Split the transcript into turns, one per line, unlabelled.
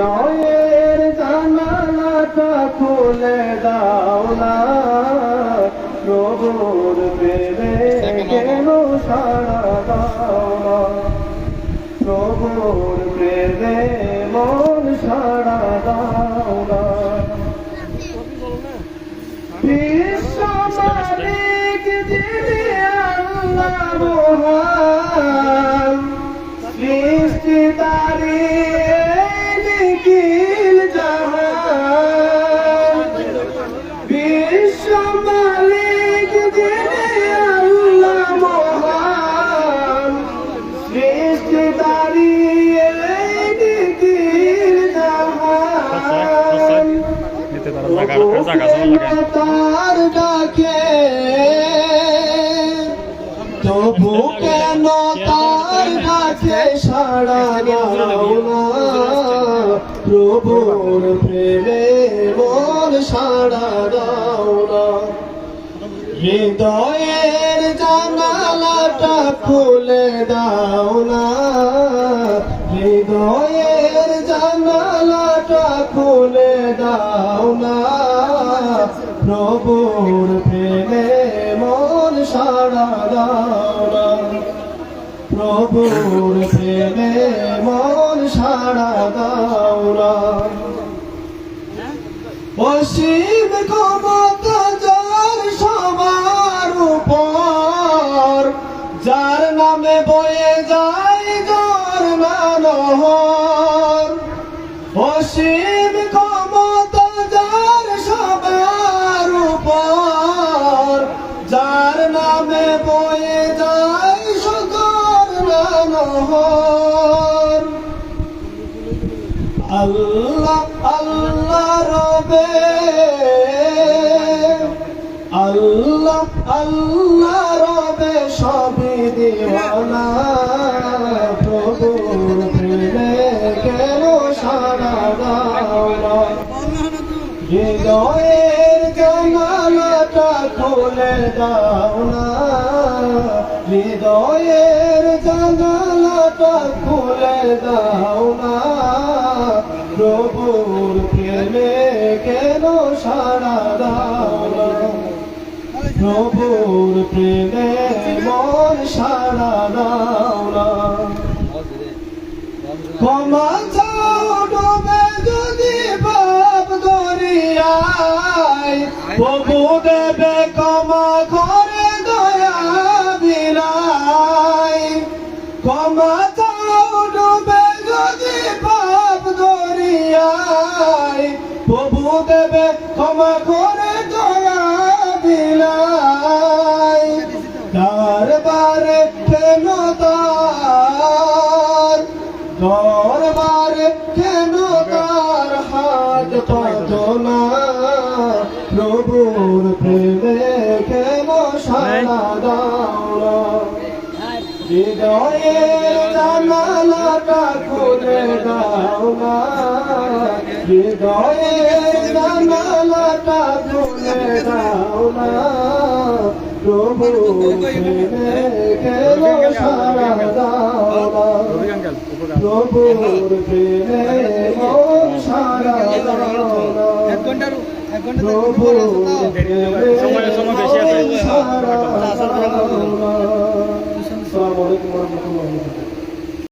হৃদয়ের জানালাটা খুলে দাও না। প্রভুর প্রেমে কেন সারা দাও না? প্রভুর প্রেমে মন সারা দাও না। বিশ্ব মালিক যিনি আল্লাহ তারা ডাকে, তবু কেন তার ডাকে না? প্রভুর প্রেমে মন সাড়া দাও না। হৃদয়ের জানালাটা খুলে দাও না। হৃদয়ের জানালাটা খুলে দাও না। প্রভুর প্রেমে মন সারা দাওনা প্রভুর প্রেমে মন সারা দাও না। অসীম ক্ষমতা আল্লাহ আল্লাহ রবে। আল্লাহ আল্লাহ রবে, সবই দিওয়ানা। প্রভুর প্রেমে কেন সারা? হৃদয়ের জানালাটা খুলে দাও না। প্রভুর প্রেমে মন সারা দাও না। ক্ষমা চাও ডোবে যদি বাপ গরিয়ায় প্রভু দেবে ক্ষমা করে দয়া বিলাই ক্ষমা চাও ডোবে যদি বাপ গরিয়ায় প্রভু দেবে ক্ষমা করে দরবারে কেন তার হাত পাত না? প্রভুর প্রেমে কেন সারা দাও না? হৃদয়ের জানালাটা খুলে দাও না। হৃদয়ের জানালাটা খুলে দাও না। প্রভু প্রেমে কেন সারা দাও না প্রভুর প্রেমে মন সারা প্রভুর প্রেমে